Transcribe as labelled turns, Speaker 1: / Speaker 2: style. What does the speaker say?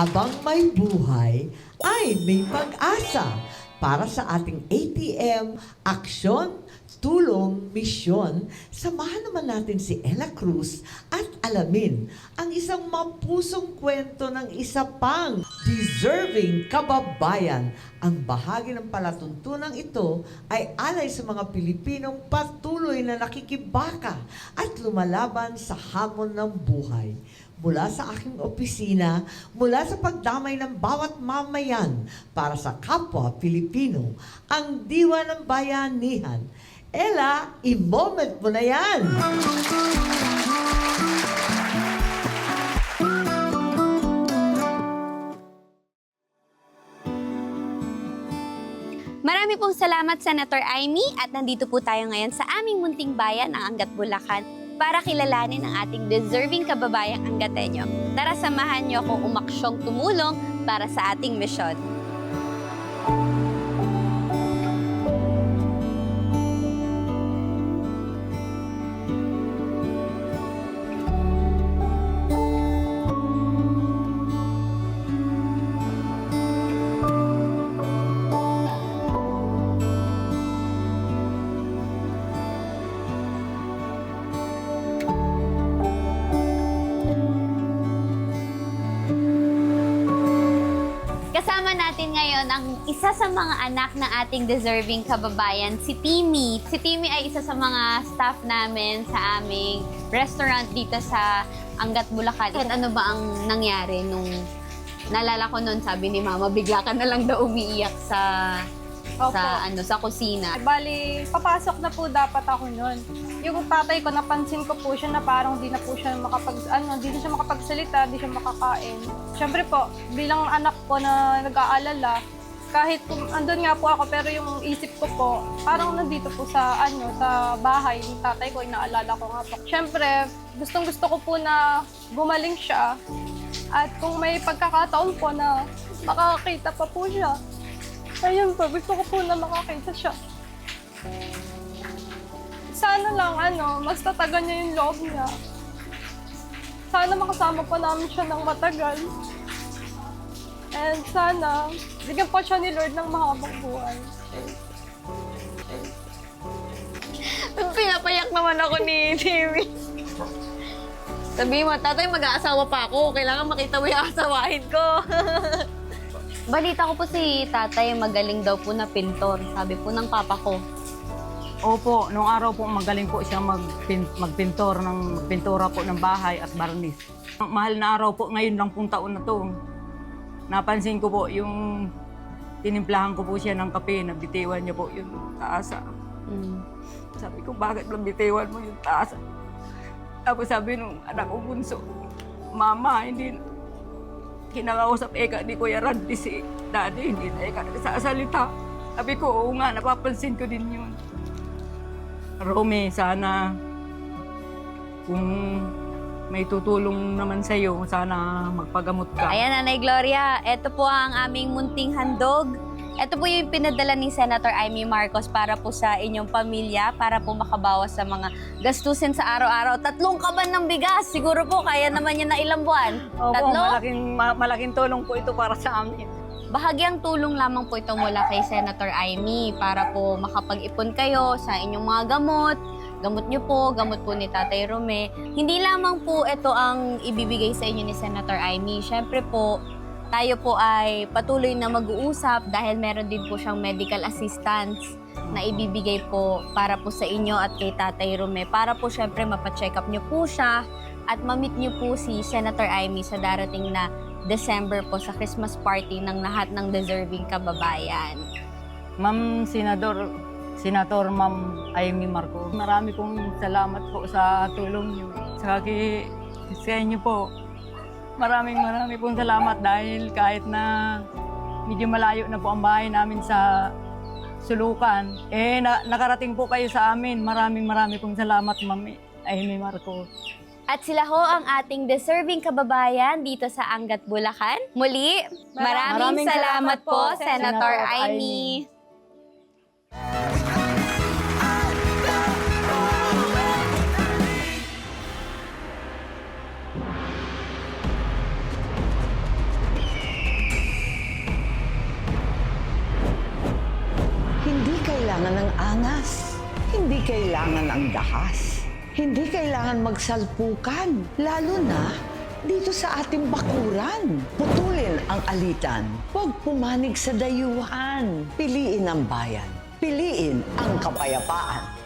Speaker 1: Habang may buhay, ay may pag-asa para sa ating ATM, aksyon, tulong, misyon. Samahan naman natin si Ella Cruz at alamin ang isang mapusong kwento ng isa pang deserving kababayan. Ang bahagi ng palatuntunang ito ay alay sa mga Pilipinong patuloy na nakikibaka at lumalaban sa hamon ng buhay mula sa aking opisina, mula sa pagdamay ng bawat mamayan para sa kapwa Pilipino, ang diwa ng bayanihan. Ella, i-moment mo na yan!
Speaker 2: Marami pong salamat, Senator Amy, at nandito po tayo ngayon sa aming munting bayan, ang Angat Bulacan, para kilalanin ang ating deserving kababayang Angateño. Tara, samahan niyo akong umaksyong tumulong para sa ating misyon. Kasama natin ngayon ang isa sa mga anak ng ating deserving kababayan, si Timmy. Si Timmy ay isa sa mga staff namin sa aming restaurant dito sa Angat, Bulacan. At ano ba ang nangyari nung nalala ko noon, sabi ni Mama, bigla ka na lang daw umiiyak sa
Speaker 3: Opo.
Speaker 2: sa ano sa kusina.
Speaker 3: Bali, papasok na po dapat ako nun. Yung tatay ko, napansin ko po siya na parang di na po siya makapag, ano, di na siya makapagsalita, di siya makakain. Siyempre po, bilang anak ko na nag-aalala, kahit kung andun nga po ako, pero yung isip ko po, parang nandito po sa, ano, sa bahay ng tatay ko, inaalala ko nga po. Siyempre, gustong gusto ko po na gumaling siya. At kung may pagkakataon po na makakakita pa po siya, Ayun po, gusto ko po na makakita siya. Sana lang, ano, mas tatagan niya yung loob niya. Sana makasama pa namin siya ng matagal. And sana, bigyan pa siya ni Lord ng mahabang buhay.
Speaker 2: Pinapayak naman ako ni Timmy. Sabi mo, tatay, mag-aasawa pa ako. Kailangan makita mo yung asawahin ko. Balita ko po si tatay magaling daw po na pintor. Sabi po ng papa ko.
Speaker 4: Opo, nung araw po magaling po siya magpin, magpintor ng pintura po ng bahay at barnis. Mahal na araw po, ngayon lang pong taon na to. Napansin ko po yung tinimplahan ko po siya ng kape, nabitiwan niya po yung taasa.
Speaker 2: Mm.
Speaker 4: Sabi ko, bakit nabitiwan mo yung taasa? Tapos sabi nung anak ko bunso, Mama, hindi kinakausap eka ni Kuya Randy si Daddy, hindi na eka nagsasalita. Sabi ko, oo nga, napapansin ko din yun. Romy, sana kung may tutulong naman sa iyo, sana magpagamot ka.
Speaker 2: Ayan, Nanay Gloria, ito po ang aming munting handog. Ito po yung pinadala ni Senator Amy Marcos para po sa inyong pamilya, para po makabawas sa mga gastusin sa araw-araw. Tatlong kaban ng bigas, siguro po kaya naman yan na ilang buwan.
Speaker 4: Opo,
Speaker 2: Tatlo?
Speaker 4: malaking, ma- malaking tulong po ito para sa amin.
Speaker 2: Bahagyang tulong lamang po ito mula kay Senator Amy para po makapag-ipon kayo sa inyong mga gamot, gamot nyo po, gamot po ni Tatay Rome. Hindi lamang po ito ang ibibigay sa inyo ni Senator Amy. Siyempre po, tayo po ay patuloy na mag-uusap dahil meron din po siyang medical assistance na ibibigay po para po sa inyo at kay Tatay Rome. Para po syempre mapacheck up nyo po siya at mamit nyo po si Senator Amy sa darating na December po sa Christmas party ng lahat ng deserving kababayan.
Speaker 4: Ma'am Senador, Senator Ma'am Amy Marco, marami pong salamat po sa tulong niyo. Sa, sa inyo po, maraming marami pong salamat dahil kahit na medyo malayo na po ang bahay namin sa Sulukan, eh na, nakarating po kayo sa amin. Maraming marami pong salamat Ma'am Amy Marco.
Speaker 2: At sila ho ang ating deserving kababayan dito sa Angat, Bulacan. Muli, maraming,
Speaker 4: Maraming
Speaker 2: salamat,
Speaker 4: salamat po,
Speaker 2: Senator
Speaker 4: Senator
Speaker 2: Amy.
Speaker 5: kailangan ng angas. Hindi kailangan ang dahas. Hindi kailangan magsalpukan. Lalo na dito sa ating bakuran. Putulin ang alitan. Huwag pumanig sa dayuhan. Piliin ang bayan. Piliin ang kapayapaan.